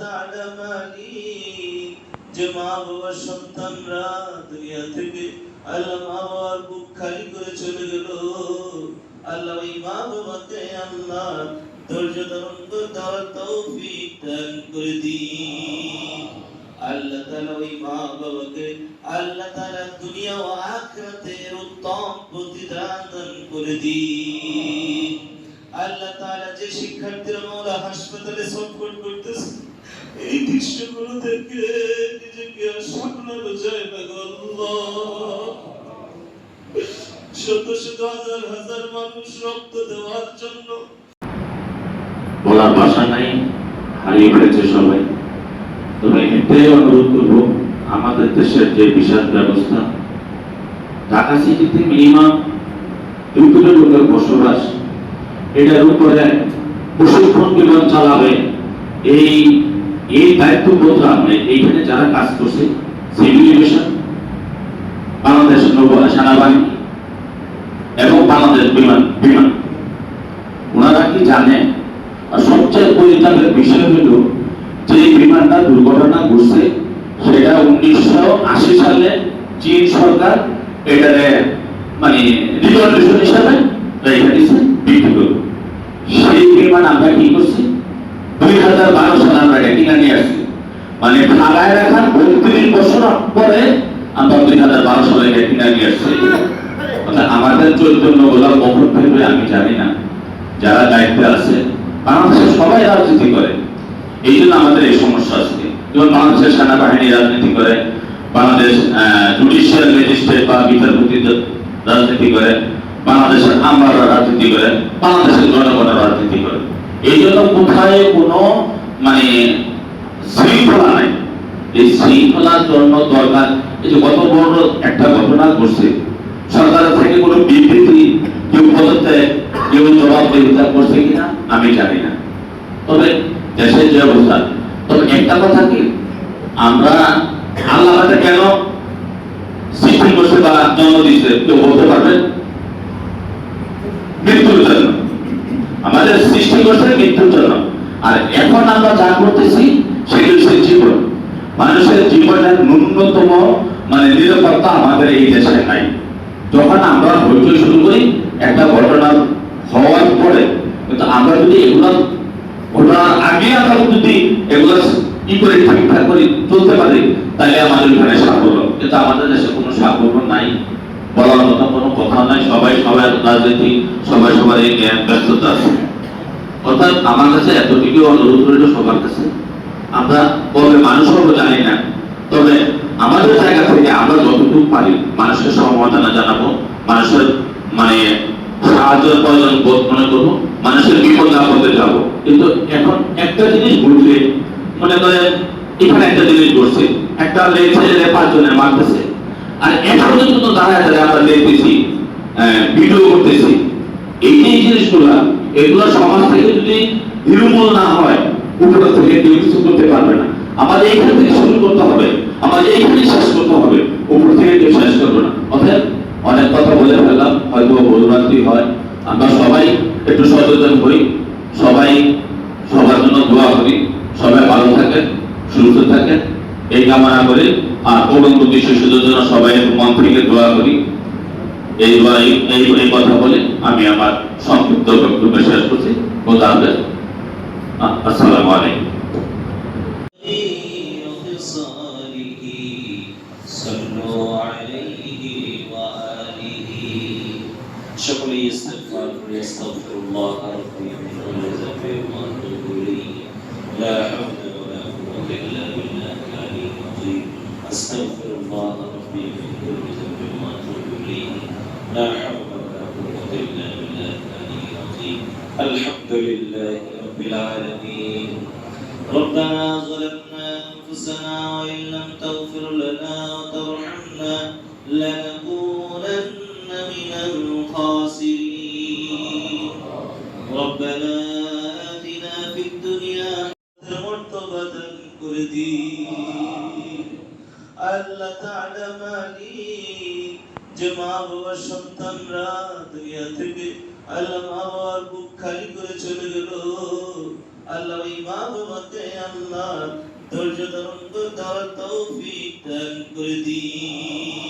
তাআলা মালিক, যে মা বাবার সন্তানরা দুনিয়া থেকে আল্লাহ মা বাবার বুক খালি করে চলে গেল। আল্লাহ ওই মা বাবাকে আল্লাহ ধৈর্য ধারণ করে দেওয়ার তৌফিক দান করে দিন আল্লাহ তাআলা ওই মা বাবাকে আল্লাহ তাআলা দুনিয়া ও আখিরাতের উত্তম প্রতিদান দান করে দিন যে শিক্ষার্থীরা মাওলা হাসপাতালে ছটফট করতেছে, এই দৃশ্যগুলো দেখে নিজেকে আর সামলানো যায় না শত শত হাজার হাজার মানুষ রক্ত দেওয়ার জন্য বলার ভাষা নাই, হারিয়ে ফেলেছে সবাই। তবে এটাই অনুরোধ করব, আমাদের দেশের যে বিশাল ব্যবস্থা, ঢাকা সিটিতে মিনিমাম দুই লোকের বসবাস, এটার উপরে প্রশিক্ষণ বিমান চালাবে। এই এই দায়িত্ব বোধ রাখবে। এইখানে যারা কাজ করছে সিভিল এভিয়েশন বাংলাদেশ নৌ সেনাবাহিনী এবং বাংলাদেশ বিমান বিমান। ওনারা কি জানে? আর সবচেয়ে পরিতাপের বিষয় হলো যে এই বিমানটা দুর্ঘটনা ঘটছে, সেটা উনিশশো আশি সালে চীন সরকার এটারে মানে রিজলিউশন হিসাবে রেখে দিয়েছে বিক্রি করবে সেই বিমান আমরা কি করছি দুই হাজার বারো সালে আমরা এটা কিনে নিয়ে আসছি মানে ঢাকায় রাখার বত্রিশ বছর পরে আমরা দুই হাজার বারো সালে এটা কিনে নিয়ে আসছি আমাদের চৈতন্যগুলা কখন ফেলবে আমি জানি না। যারা দায়িত্বে আছে, বাংলাদেশের সবাই রাজনীতি করে। এই জন্য আমাদের এই সমস্যা আছে। যেমন বাংলাদেশের সেনাবাহিনী রাজনীতি করে, বাংলাদেশ জুডিশিয়াল ম্যাজিস্ট্রেট বা বিচারপতি রাজনীতি করে, বাংলাদেশের আমলারা রাজনীতি করে, বাংলাদেশের জনগণের রাজনীতি করে। এই জন্য কোথায় কোনো মানে শৃঙ্খলা নাই এই শৃঙ্খলার জন্য দরকার। এই যে কত বড় একটা ঘটনা ঘটছে। সরকারের থেকে কোনো বিবৃতি কেউ পদত্যাগ, কেউ জবাবদিহিতা করছে কিনা, আমি জানি না। তবে দেশের যে অবস্থা। তবে একটা কথা কি? আমরা আল্লাহ কেন সৃষ্টি করছে বা জন্ম দিয়েছে, কেউ বলতে পারবেন মৃত্যুর জন্য আমাদের সৃষ্টি করছে মৃত্যুর জন্য আর এখন আমরা যা করতেছি সেটি হচ্ছে জীবন মানুষের জীবনের ন্যূনতম মানে নিরাপত্তা আমাদের এই দেশে নাই। যখন আমরা হইচই শুরু করি, একটা ঘটনা হওয়ার পরে, কিন্তু আমরা যদি এগুলো ঘটনার আগে আমরা যদি এগুলো কি করে ঠিকঠাক করে চলতে পারি, তাহলে আমাদের এখানে সাফল্য। কিন্তু আমাদের দেশে কোনো সাফল্য নাই। বলার মতো কোনো কথা নাই। সবাই সবাই রাজনীতি, সবাই সবার এই জ্ঞান, ব্যস্ততা আছে। অর্থাৎ আমার কাছে এতটুকু অনুরোধ রইল সবার কাছে। আমরা কবে মানুষ হব জানি না। তবে আমাদের জায়গা থেকে আমরা যতটুকু পারি মানুষের সমবেদনা জানাব, মানুষের মানে সাহায্যের প্রয়োজন বোধ মনে করব, মানুষের বিপদ আপদে যাব। কিন্তু এখন একটা জিনিস ঘটলে মনে করেন এখানে একটা জিনিস ঘটছে, একটা লেগ ছেলে পাঁচজনের মারতেছে। আর এখন পর্যন্ত দাঁড়ায় দাঁড়ায় আমরা দেখতেছি ভিডিও করতেছি। এই যে জিনিসগুলা, এগুলো সমাজ থেকে যদি নির্মূল না হয়, উপর থেকে কেউ কিছু করতে পারবে না। আমাদের এইখান থেকে শুরু করতে হবে। আমাদের এইখানে শেষ করতে হবে। উপর থেকে কেউ শেষ করবে না। অর্থাৎ অনেক কথা বলে ফেললাম। হয়তো ভুলভ্রান্তি হয়। আমরা সবাই একটু সচেতন হই। সবাই সবার জন্য দোয়া করি। সবাই ভালো থাকেন, সুস্থ থাকেন। এই কামনা করে আর পরবর্তী শিশুদের জন্য সবাই মন থেকে দোয়া করি। এই দোয়া, এই, এই- কথা বলে আমি আমার সংক্ষিপ্ত বক্তব্য শেষ করছি। খোদা হাফেজ আসসালামু আলাইকুম। সকলে ইস্তেগফার করে আস্তাগফিরুল্লাহ রাব্বি মিন কুল্লি যামবি ওয়া আতুবু ইলাইহি লা হাওলা ওয়া লা কুওয়াতা ইল্লা বিল্লাহিল আলিয়্যিল আযীম আস্তাগফিরুল্লাহ রাব্বি মিন কুল্লি যামবি ওয়া আতুবু ইলাইহি লা হাওলা ওয়া লা কুওয়াতা ইল্লা বিল্লাহিল আলিয়্যিল আযীম আলহামদুলিল্লাহি রাব্বিল আলামিন ربنا ظلمنا أنفسنا وإن لم تغفر لنا وترحمنا لنكونن من الخاسرين. ربنا آتنا في الدنيا مرتبة كردين আল্লাহ তাআলা মানি যে মা বাবার সন্তানরা দুনিয়া থেকে আল্লাহ মা বাবার বুক খালি করে চলে গেল। আল্লাহ ওই মা বাবাকে আল্লাহ ধৈর্য ধারণ করে দেওয়ার তৌফিক দান করে দিন।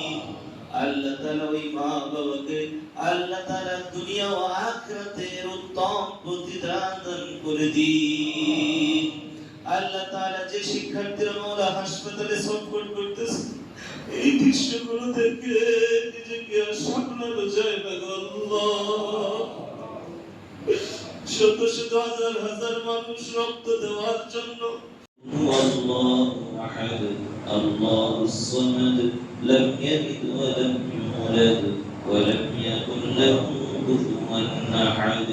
আল্লাহ তাআলা ওই মা বাবাকে আল্লাহ তাআলা দুনিয়া ও আখিরাতের উত্তম প্রতিদান করে দিন। আল্লাহ তাআলা যে শিক্ষার্থীরা মাওলা হাসপাতালে সফট করতেছে, এই দৃশ্যগুলো থেকে নিজেকে সামলানো যায় না শত শত হাজার হাজার মানুষ রক্ত দেওয়ার জন্য আল্লাহ আহাদ, আল্লাহ সামাদ لم يلد ولم يولد ولم يكن له كفوا أحد.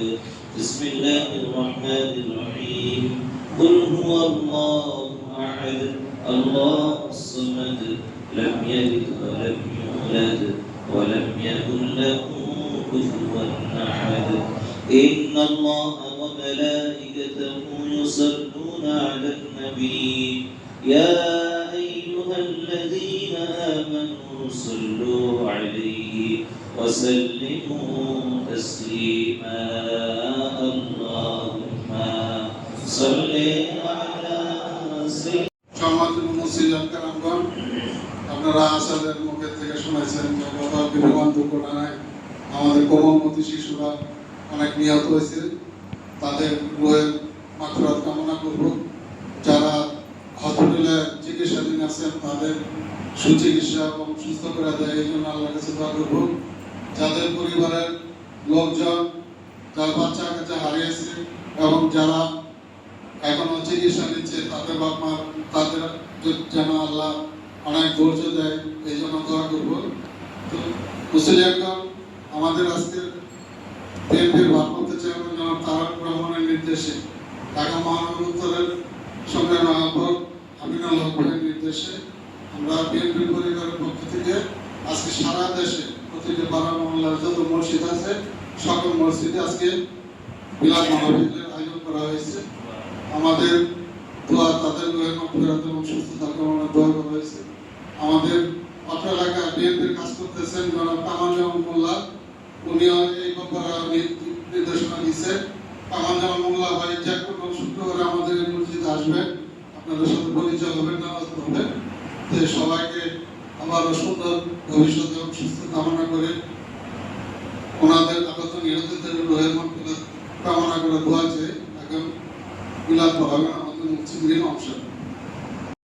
بسم الله الرحمن الرحيم. قل هو الله أحد. الله الصمد. لم يلد ولم يولد ولم يكن له كفوا أحد. إن الله وملائكته يصلون على النبي. يا آمنوا صلوا عليه وسلموا تسليما اللهم صل على سيدنا সম্মানিত মুসলিম কারামগণ আপনারা আসাদের মুখের থেকে শুনেছেন যে গত বিমান দুর্ঘটনায় আমাদের কোমলমতি শিশুরা অনেক নিহত হয়েছে তাদের রোহের মাত্রাত কামনা করব যারা হসপিটালে চিকিৎসাধীন আছেন তাদের সুচিকিৎসা এবং সুস্থ করে দেয় এই জন্য আল্লাহর কাছে দোয়া করব। যাদের পরিবারের লোকজন, যার বাচ্চা কাছে হারিয়েছে এবং যারা এখনও চিকিৎসা নিচ্ছে, তাদের বাপ মা, তাদের যেন আল্লাহ অনেক ধৈর্য দেয়, এই জন্য দোয়া করব। তো আমাদের আজকে বিএনপির ভারপ্রাপ্ত চেয়ারম্যান জনাব তারক রহমানের নির্দেশে। ঢাকা মহানগর উত্তরের আহ্বক আমিনুল হক নির্দেশে আমরা বিএনপি পরিবারের পক্ষ থেকে আজকে সারা দেশে প্রতিটি পাড়া মহল্লার যত মসজিদ আছে, সকল মসজিদে আজকে বিলাস আয়োজন করা হয়েছে। আমাদের দোয়া তাদের ফেরত এবং সুস্থতা কামনার দোয়া করা হয়েছে। আমাদের অত্র বিএনপির কাজ করতেছেন জনাব মোল্লা। উনিও এই ব্যাপারে নির্দেশনা দিচ্ছেন। কামাল জামান মোল্লা ভাই যে কোনো শুক্রবারে আমাদের মসজিদে আসবেন। সবাইকে আমার সুন্দর ভবিষ্যতে সুস্থ কামনা করে ওনাদের আগত নিহতদের রোহের মন কামনা করে দোয়া চেয়ে এখন বিলাপ হবে আমাদের মুক্তিদিন অংশ।